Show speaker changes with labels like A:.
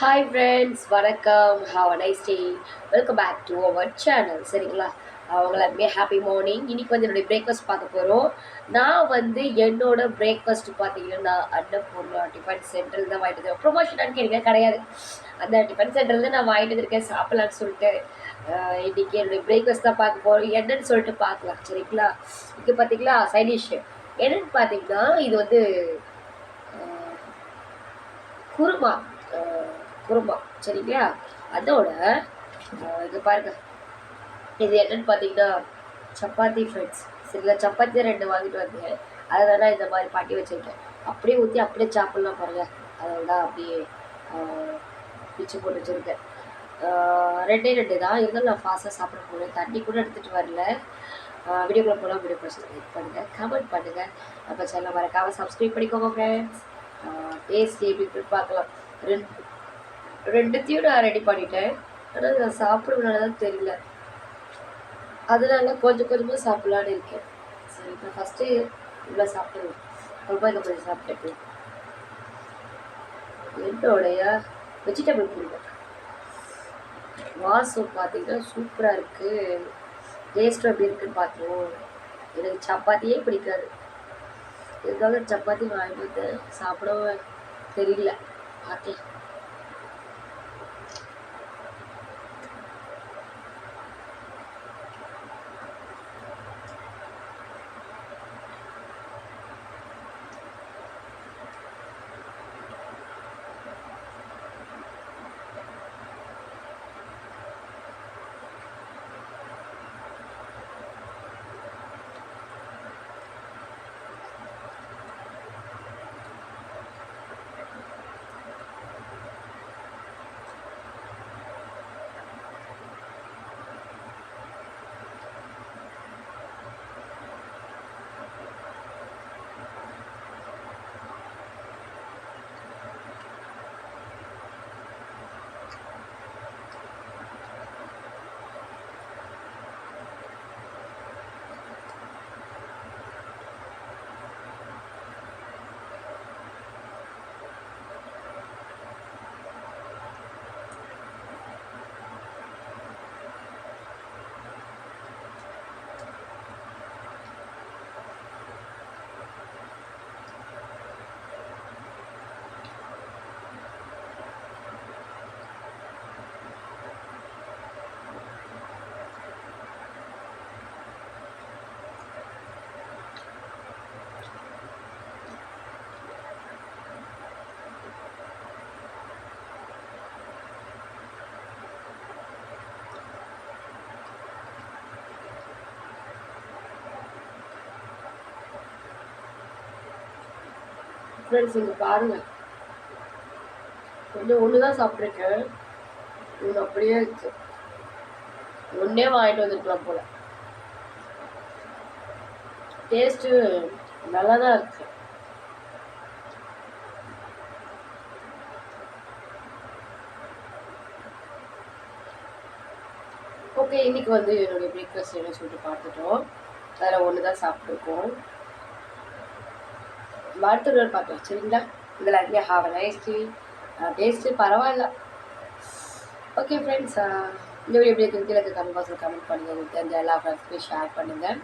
A: Hi friends வணக்கம். Have a nice day welcome back to our channel சரிங்களா? அவங்களாமே happy morning இன்றைக்கி வந்து என்னுடைய பிரேக்ஃபாஸ்ட் பார்க்க போகிறோம் நான் வந்து என்னோட பிரேக்ஃபாஸ்ட் பார்த்தீங்கன்னா அன்னபூர்ணா டிஃபன் சென்டரில் தான் வாங்கிட்டு வந்தேன் ப்ரொமோஷனான்னு கேட்க கிடையாது. அந்த டிஃபன் சென்டரில் தான் நான் வாங்கிட்டு இருக்கேன் சாப்பிட்லான்னு சொல்லிட்டு இன்றைக்கி என்னுடைய பிரேக்ஃபாஸ்ட் தான் பார்க்க போகிறோம் என்னன்னு சொல்லிட்டு பார்க்கலாம் சரிங்களா? இது பார்த்தீங்களா சைடிஷ் என்னன்னு பார்த்தீங்கன்னா இது வந்து குருமா. குடும்பம் சரிங்களா? அதோட இது பாருங்க. இது என்னன்னு பார்த்தீங்கன்னா சப்பாத்தி ஃப்ரெண்ட்ஸ் சரிங்களா? சப்பாத்தி ரெண்டு வாங்கிட்டு வந்தேன். அதில் தான் இந்த மாதிரி பாட்டி வச்சுருக்கேன். அப்படியே ஊற்றி அப்படியே சாப்பிட்லாம் பாருங்க. அதோட தான் அப்படியே பிச்சு போட்டு வச்சுருக்கேன். ரெண்டே ரெண்டு தான். இருந்தாலும் நான் ஃபாஸ்ட்டாக சாப்பிட போகிறேன் தண்ணி கூட எடுத்துகிட்டு வரல. வீடியோக்குள்ள போகலாம் வீடியோ பிடிச்சி லைக் பண்ணுங்கள் கமெண்ட் பண்ணுங்கள் நம்ம சேனலை மறக்காமல் சப்ஸ்கிரைப் பண்ணிக்கோங்க ஃப்ரெண்ட்ஸ் டேஸ்ட் எப்படி பார்க்கலாம். ரெண்டு ரெண்டுத்தையும் நான் ரெடி பண்ணிட்டேன். ஆனால் நான் சாப்பிடுவேனால தான் தெரியல. அதனால கொஞ்சம் கொஞ்சமாக சாப்பிட்லான்னு இருக்கேன். சரி இப்போ ஃபஸ்ட்டு இவ்வளோ சாப்பிடுவேன் ரொம்ப இதை கொஞ்சம் சாப்பிட்டேன் என்னோடைய வெஜிடபிள் குருமா வாசம் பார்த்தீங்கன்னா சூப்பராக இருக்குது டேஸ்ட் எப்படி இருக்குன்னு பார்த்தோம் எனக்கு சப்பாத்தியே பிடிக்காது. இதுக்காக சப்பாத்தி வாங்கிட்டு சாப்பிடவும் தெரியல. பார்த்தேன். ஃப்ரெண்ட்ஸ் இங்கே பாருங்க. கொஞ்சம் ஒன்று தான் சாப்பிட்ருக்கேன் இது அப்படியே இருக்கு. ஒன்றே வாங்கிட்டு வந்துருக்கலாம் போல. டேஸ்ட்டு நல்லா தான் இருக்கு. ஓகே இன்னைக்கு வந்து என்னுடைய பிரேக்ஃபாஸ்ட் என்ன சொல்லிட்டு பார்த்துட்டோம். அதில் ஒன்று தான் சாப்பிட்ருக்கோம் வாழ்த்துடன் பார்த்து சரிங்களா இதில் அதில் have a nice tea taste பரவாயில்ல. ஓகே ஃப்ரெண்ட்ஸ் இந்த வீடியோ எப்படி இருக்குன்னு கீழே கமெண்ட் பாக்ஸில் கமெண்ட் பண்ணுங்கள் உங்களுக்கு தெரிஞ்ச எல்லா ஃப்ரெண்ட்ஸ்க்கும் ஷேர் பண்ணுங்கள்